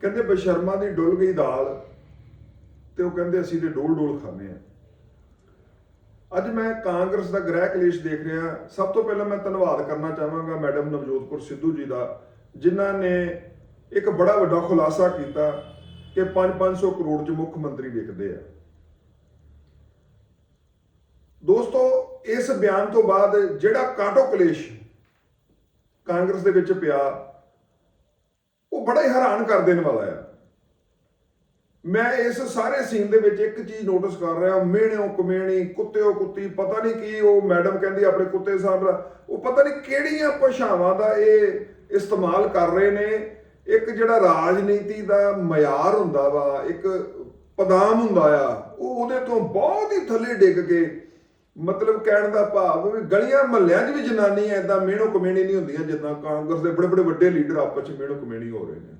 ਕਹਿੰਦੇ ਬਸ਼ਰਮਾ ਦੀ ਡੁੱਲ ਗਈ ਦਾਲ ਤੇ ਉਹ ਕਹਿੰਦੇ ਅਸੀਂ ਤੇ ਡੋਲ ਡੋਲ ਖਾਂਦੇ ਆ ਅੱਜ ਮੈਂ ਕਾਂਗਰਸ ਦਾ ਗ੍ਰਹਿ ਕਲੇਸ਼ ਦੇਖ ਰਿਹਾ। ਸਭ ਤੋਂ ਪਹਿਲਾਂ ਮੈਂ ਧੰਨਵਾਦ ਕਰਨਾ ਚਾਹਾਂਗਾ ਮੈਡਮ ਨਵਜੋਤ ਕੌਰ ਸਿੱਧੂ ਜੀ ਦਾ, ਜਿਨ੍ਹਾਂ ਨੇ ਇੱਕ ਬੜਾ ਵੱਡਾ ਖੁਲਾਸਾ ਕੀਤਾ ਕਿ 5-500 ਕਰੋੜ ਚ ਮੁੱਖ ਮੰਤਰੀ ਵਿਕਦੇ ਆ। ਦੋਸਤੋ, ਇਸ ਬਿਆਨ ਤੋਂ ਬਾਅਦ ਜਿਹੜਾ ਕਾਟੋ ਕਲੇਸ਼ ਕਾਂਗਰਸ ਦੇ ਵਿੱਚ ਪਿਆ ਉਹ ਬੜਾ ਹੀ ਹੈਰਾਨ ਕਰ ਦੇਣ ਵਾਲਾ ਆ ਮੈਂ ਇਸ ਸਾਰੇ ਸੀਨ ਦੇ ਵਿੱਚ ਇੱਕ ਚੀਜ਼ ਨੋਟਿਸ ਕਰ ਰਿਹਾ ਮਿਹਣਿਓ ਕਮੇਣੀ ਕੁੱਤਿਓ ਕੁੱਤੀ, ਪਤਾ ਨਹੀਂ ਕੀ ਉਹ ਮੈਡਮ ਕਹਿੰਦੀ ਆਪਣੇ ਕੁੱਤੇ ਸਾਹਿਬ ਦਾ ਉਹ ਪਤਾ ਨਹੀਂ ਕਿਹੜੀਆਂ ਭਾਸ਼ਾਵਾਂ ਦਾ ਇਹ ਇਸਤੇਮਾਲ ਕਰ ਰਹੇ ਨੇ। ਇੱਕ ਜਿਹੜਾ ਰਾਜਨੀਤੀ ਦਾ ਮਿਆਰ ਹੁੰਦਾ ਵਾ, ਇੱਕ ਪਦਾਮ ਹੁੰਦਾ ਆ, ਉਹ ਉਹਦੇ ਤੋਂ ਬਹੁਤ ਹੀ ਥੱਲੇ ਡਿੱਗ ਕੇ ਮਤਲਬ ਕਹਿਣ ਦਾ ਭਾਵ ਵੀ ਗਲੀਆਂ ਮਹੱਲਿਆਂ 'ਚ ਵੀ ਜਨਾਨੀ ਐਦਾਂ ਮਿਹਣੋ ਕਮੇਣੀ ਨਹੀਂ ਹੁੰਦੀਆਂ, ਜਿੱਦਾਂ ਕਾਂਗਰਸ ਦੇ ਬੜੇ ਬੜੇ ਵੱਡੇ ਲੀਡਰ ਆਪਸ 'ਚ ਮਿਹਣੋ ਕਮੇਣੀ ਹੋ ਰਹੇ ਨੇ।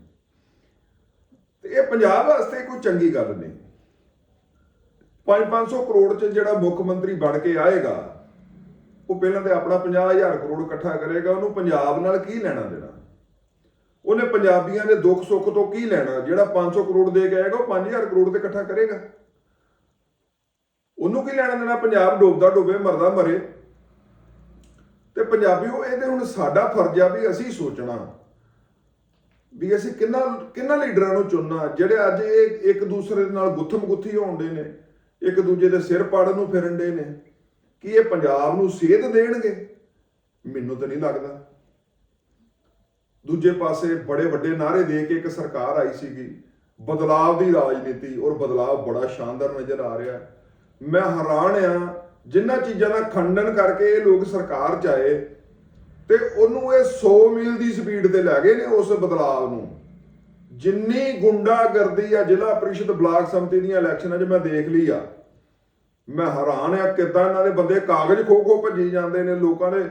ਤੇ ਇਹ ਪੰਜਾਬ ਵਾਸਤੇ ਕੋਈ ਚੰਗੀ ਗੱਲ ਨਹੀਂ। 5-500 ਕਰੋੜ ਚ ਜਿਹੜਾ ਮੁੱਖ ਮੰਤਰੀ ਬਣ ਕੇ ਆਏਗਾ, ਉਹ ਪਹਿਲਾਂ ਤੇ ਆਪਣਾ 50000 ਕਰੋੜ ਇਕੱਠਾ ਕਰੇਗਾ, ਉਹਨੂੰ ਪੰਜਾਬ ਨਾਲ ਕੀ ਲੈਣਾ ਦੇਣਾ? ਉਹਨੇ ਪੰਜਾਬੀਆਂ ਦੇ ਦੁੱਖ ਸੁੱਖ ਤੋਂ ਕੀ ਲੈਣਾ? ਜਿਹੜਾ 500 ਕਰੋੜ ਦੇ ਕੇ ਆਏਗਾ, ਉਹ 5000 ਕਰੋੜ ਤੇ ਇਕੱਠਾ ਕਰੇਗਾ। ਉਹਨੂੰ ਕੀ ਲੈਣਾ ਦੇਣਾ? ਪੰਜਾਬ ਡੋਬਦਾ ਡੋਬੇ, ਮਰਦਾ ਮਰੇ। ਤੇ ਪੰਜਾਬੀ ਉਹ ਇਹਦੇ ਹੁਣ ਸਾਡਾ ਫਰਜ਼ ਆ ਵੀ ਅਸੀਂ ਸੋਚਣਾ। ਵੀ ਅਸੀਂ ਕਿੰਨਾ ਕਿੰਨਾ ਲੀਡਰਾਂ ਨੂੰ ਚੁਣਨਾ। ਜਿਹੜੇ ਅੱਜ ਇਹ ਇੱਕ ਦੂਸਰੇ ਦੇ ਨਾਲ ਗੁੱਥਮ ਗੁੱਥੀ ਹੋਣਦੇ ਨੇ, ਇੱਕ ਦੂਜੇ ਦੇ ਸਿਰ ਪਾੜਨ ਨੂੰ ਫਿਰਨ ਦੇ ਨੇ, ਕਿ ਇਹ ਪੰਜਾਬ ਨੂੰ ਸੇਧ ਦੇਣਗੇ? ਮੈਨੂੰ ਤਾਂ ਨਹੀਂ ਲੱਗਦਾ। ਦੂਜੇ ਪਾਸੇ ਬੜੇ ਵੱਡੇ ਨਾਰੇ ਦੇ ਕੇ ਇੱਕ ਸਰਕਾਰ ਆਈ ਸੀਗੀ, ਬਦਲਾਵ ਦੀ ਰਾਜਨੀਤੀ, ਔਰ ਬਦਲਾਵ ਬੜਾ ਸ਼ਾਨਦਾਰ ਨਜ਼ਰ ਆ ਰਿਹਾ। ਹੈ। ਮੈਂ ਹੈਰਾਨ ਆ, ਜਿੰਨਾ ਚੀਜ਼ਾਂ ਦਾ ਖੰਡਨ ਕਰਕੇ ਇਹ ਲੋਕ ਸਰਕਾਰ ਚ ਆਏ ਤੇ ਉਹਨੂੰ ਇਹ 100 ਮੀਲ ਦੀ ਸਪੀਡ ਤੇ ਲੈ ਗਏ ਨੇ ਉਸ ਬਦਲਾਵ ਨੂੰ। ਜਿੰਨੀ ਗੁੰਡਾਗਰਦੀ ਆ ਜ਼ਿਲ੍ਹਾ ਪ੍ਰੀਸ਼ਦ ਬਲਾਕ ਸੰਮਤੀ ਦੀਆਂ ਇਲੈਕਸ਼ਨਾਂ 'ਚ ਮੈਂ ਦੇਖ ਲਈ ਆ। ਮੈਂ ਹੈਰਾਨ ਆ ਕਿਦਾਂ ਇਹਨਾਂ ਦੇ ਬੰਦੇ ਕਾਗਜ਼ ਖੋ ਖੋ ਭੱਜੀ ਜਾਂਦੇ ਨੇ ਲੋਕਾਂ ਦੇ।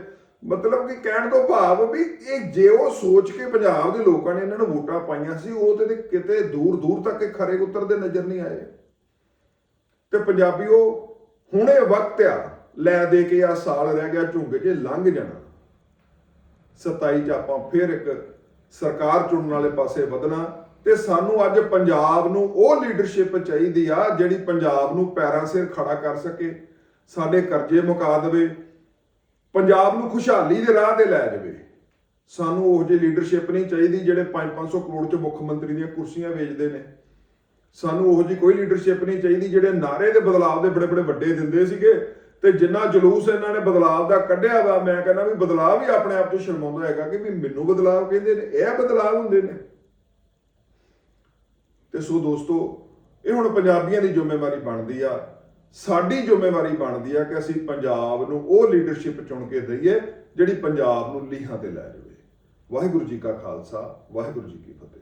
ਮਤਲਬ ਕਿ ਕਹਿਣ ਤੋਂ ਭਾਵ ਵੀ ਇਹ ਜੇ ਉਹ ਸੋਚ ਕੇ ਪੰਜਾਬ ਦੇ ਲੋਕਾਂ ਨੇ ਇਹਨਾਂ ਨੂੰ ਵੋਟਾਂ ਪਾਈਆਂ ਸੀ, ਉਹ ਤੇ ਕਿਤੇ ਦੂਰ ਦੂਰ ਤੱਕ ਖਰੇ ਉਤਰਦੇ ਨਜ਼ਰ ਨਹੀਂ ਆਏ। ਤੇ ਪੰਜਾਬੀਓ, ਹੁਣੇ ਵਕਤ ਆ, ਲੈ ਦੇ ਕੇ ਆ ਸਾਲ ਰਹਿ ਗਿਆ ਝੁੰਗੇ ਜੇ ਲੰਘ ਜਾਣਾ। 27 ਚ ਆਪਾਂ ਫਿਰ ਇੱਕ ਸਰਕਾਰ ਚੁਣਨ ਵਾਲੇ ਪਾਸੇ ਵਧਣਾ ਤੇ ਸਾਨੂੰ ਅੱਜ ਪੰਜਾਬ ਨੂੰ ਉਹ ਲੀਡਰਸ਼ਿਪ ਚਾਹੀਦੀ ਆ ਜਿਹੜੀ ਪੰਜਾਬ ਨੂੰ ਪੈਰਾਂ ਸਿਰ ਖੜਾ ਕਰ ਸਕੇ, ਸਾਡੇ ਕਰਜ਼ੇ ਮੁਕਾ ਦੇਵੇ, ਪੰਜਾਬ ਨੂੰ ਖੁਸ਼ਹਾਲੀ ਦੇ ਰਾਹ ਤੇ ਲੈ ਜਾਵੇ। ਸਾਨੂੰ ਉਹ ਜਿਹੀ ਲੀਡਰਸ਼ਿਪ ਨਹੀਂ ਚਾਹੀਦੀ ਜਿਹੜੇ 5-500 ਕਰੋੜ ਚ ਮੁੱਖ ਮੰਤਰੀ ਦੀਆਂ ਕੁਰਸੀਆਂ ਵੇਚਦੇ ਨੇ। ਸਾਨੂੰ ਉਹ ਜਿਹੀ ਕੋਈ ਲੀਡਰਸ਼ਿਪ ਨਹੀਂ ਚਾਹੀਦੀ, ਜਿਹੜੇ ਨਾਰੇ ਦੇ ਬਦਲਾਵ ਦੇ ਬੜੇ ਬੜੇ ਵੱਡੇ ਦਿੰਦੇ ਸੀਗੇ ਤੇ ਜਿੰਨਾ ਜਲੂਸ ਇਹਨਾਂ ਨੇ ਬਦਲਾਵ ਦਾ ਕੱਢਿਆ ਵਾ, ਮੈਂ ਕਹਿੰਦਾ ਵੀ ਬਦਲਾਵ ਹੀ ਆਪਣੇ ਆਪ ਤੋਂ ਸ਼ਰਮਾਉਂਦਾ ਹੈਗਾ ਕਿ ਵੀ ਮੈਨੂੰ ਬਦਲਾਵ ਕਹਿੰਦੇ ਨੇ, ਇਹ ਬਦਲਾਅ ਹੁੰਦੇ ਨੇ। ਤੇ ਸੋ ਦੋਸਤੋ, ਇਹ ਹੁਣ ਪੰਜਾਬੀਆਂ ਦੀ ਜ਼ਿੰਮੇਵਾਰੀ ਬਣਦੀ ਆ, ਸਾਡੀ ਜ਼ਿੰਮੇਵਾਰੀ ਬਣਦੀ ਆ ਕਿ ਅਸੀਂ ਪੰਜਾਬ ਨੂੰ ਉਹ ਲੀਡਰਸ਼ਿਪ ਚੁਣ ਕੇ ਦਈਏ, ਜਿਹੜੀ ਪੰਜਾਬ ਨੂੰ ਲੀਹਾਂ ਤੇ ਲੈ ਜਾਵੇ। ਵਾਹਿਗੁਰੂ ਜੀ ਕਾ ਖਾਲਸਾ, ਵਾਹਿਗੁਰੂ ਜੀ ਕੀ ਫਤਿਹ।